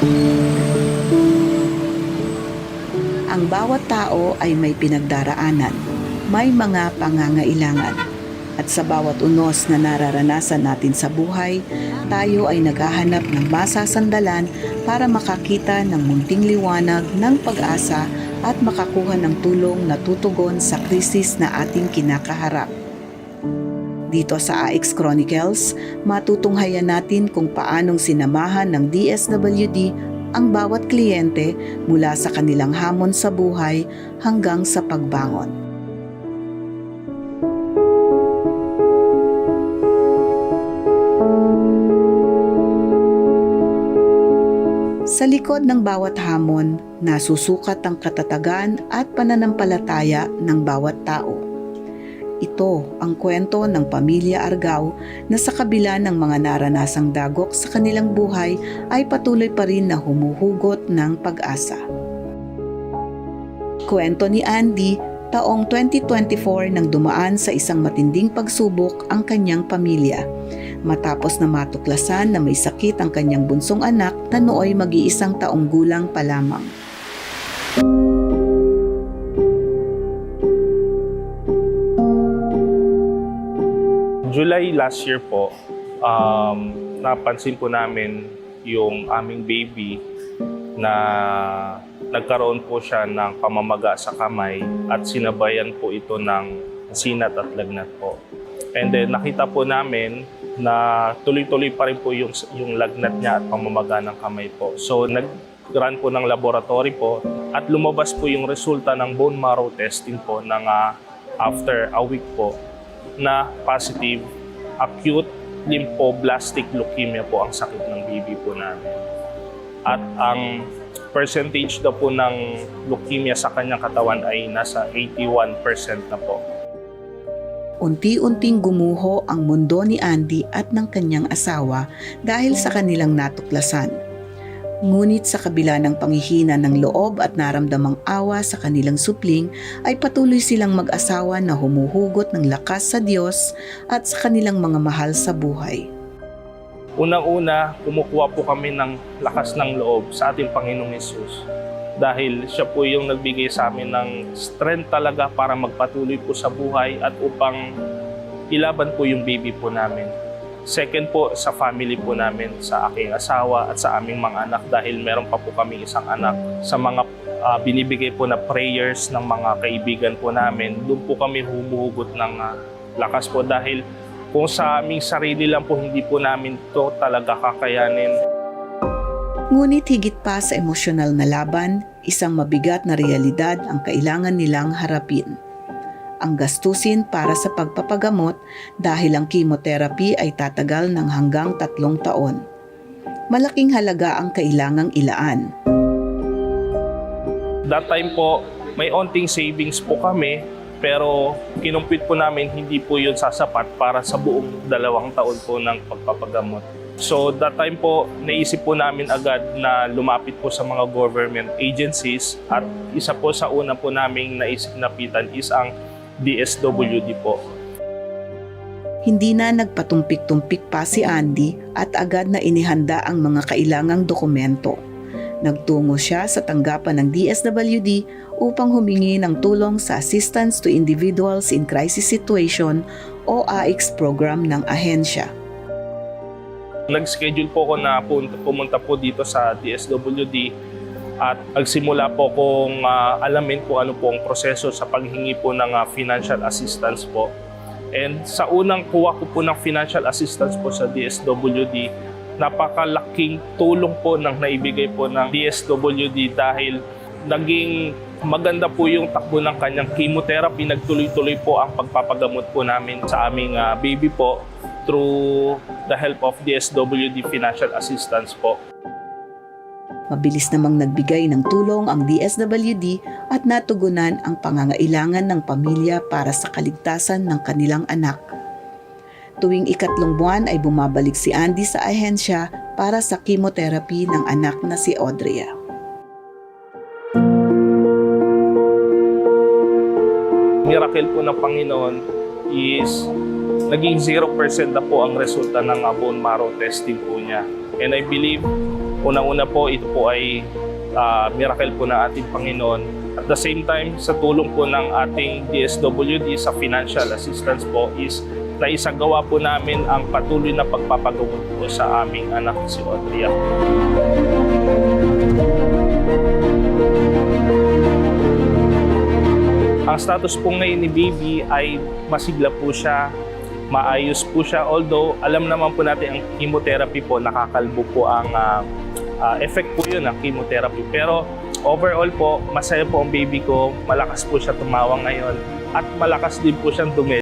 Ang bawat tao ay may pinagdaraanan, may mga pangangailangan. At sa bawat unos na nararanasan natin sa buhay, tayo ay naghahanap ng masasandalan para makakita ng munting liwanag ng pag-asa at makakuha ng tulong na tutugon sa krisis na ating kinakaharap. Dito sa AX Chronicles, matutunghayan natin kung paanong sinamahan ng DSWD ang bawat kliyente mula sa kanilang hamon sa buhay hanggang sa pagbangon. Sa likod ng bawat hamon, nasusukat ang katatagan at pananampalataya ng bawat tao. Ito ang kwento ng pamilya Argao na sa kabila ng mga naranasang dagok sa kanilang buhay ay patuloy pa rin na humuhugot ng pag-asa. Kwento ni Andy, taong 2024 nang dumaan sa isang matinding pagsubok ang kanyang pamilya. Matapos na matuklasan na may sakit ang kanyang bunsong anak na nooy mag-iisang taong gulang pa lamang. July last year po, um, napansin po namin yung aming baby na nagkaroon po siya ng pamamaga sa kamay at sinabayan po ito ng sinat at lagnat po. And then nakita po namin na tuloy-tuloy pa rin po yung, yung lagnat niya at pamamaga ng kamay po. So nag-run po ng laboratory po at lumabas po yung resulta ng bone marrow testing po ng ah, after a week po na positive acute lymphoblastic leukemia po ang sakit ng baby po namin. At ang percentage daw po ng leukemia sa kanyang katawan ay nasa 81% na po. Unti-unting gumuho ang mundo ni Andy at ng kanyang asawa dahil sa kanilang natuklasan. Ngunit sa kabila ng panghihina ng loob at naramdamang awa sa kanilang supling, ay patuloy silang mag-asawa na humuhugot ng lakas sa Diyos at sa kanilang mga mahal sa buhay. Unang-una, kumukuha po kami ng lakas ng loob sa ating Panginoong Yesus. Dahil siya po yung nagbigay sa amin ng strength talaga para magpatuloy po sa buhay at upang ilaban po yung baby po namin. Second po, sa family po namin, sa aking asawa at sa aming mga anak dahil meron pa po kami isang anak. Sa mga ah, binibigay po na prayers ng mga kaibigan po namin, doon po kami humuhugot ng ah, lakas po dahil kung sa aming sarili lang po, hindi po namin to talaga kakayanin. Ngunit higit pa sa emosyonal na laban, isang mabigat na realidad ang kailangan nilang harapin. Ang gastusin para sa pagpapagamot dahil ang chemotherapy ay tatagal ng hanggang tatlong taon. Malaking halaga ang kailangang ilaan. That time po, may onting savings po kami, pero kinumpit po namin hindi po yun sasapat para sa buong dalawang taon po ng pagpapagamot. So that time po, naisip po namin agad na lumapit po sa mga government agencies at isa po sa una po naming naisip napitan is ang DSWD po. Hindi na nagpatumpik-tumpik pa si Andy at agad na inihanda ang mga kailangang dokumento. Nagtungo siya sa tanggapan ng DSWD upang humingi ng tulong sa Assistance to Individuals in Crisis Situation o AICS program ng ahensya. Nag-schedule po ako na pumunta po dito sa DSWD at nagsimula po kong ah, alamin kung ano po ang proseso sa paghingi po ng ah, financial assistance po. And sa unang kuha ko po ng financial assistance po sa DSWD, napakalaking tulong po ng naibigay po ng DSWD dahil naging maganda po yung takbo ng kanyang chemotherapy. Nagtuloy-tuloy po ang pagpapagamot po namin sa aming ah, baby po through the help of DSWD financial assistance po. Mabilis namang nagbigay ng tulong ang DSWD at natugunan ang pangangailangan ng pamilya para sa kaligtasan ng kanilang anak. Tuwing ikatlong buwan ay bumabalik si Andy sa ahensya para sa chemotherapy ng anak na si Audrey. miracle po ng Panginoon is naging 0% na po ang resulta ng bone marrow testing po niya. And I believe Unang-una po, ito po ay ah, miracle po ng ating Panginoon. At the same time, sa tulong po ng ating DSWD sa financial assistance po is na isagawa po namin ang patuloy na pagpapagamot po sa aming anak si Audrey. Ang status po ngayon ni baby ay masigla po siya, maayos po siya. Although alam naman po natin ang chemotherapy po, nakakalbo po ang ah, ah, effect po yun ng chemotherapy. Pero overall po, masaya po ang baby ko, malakas po siya tumawa ngayon at malakas din po siyang dumi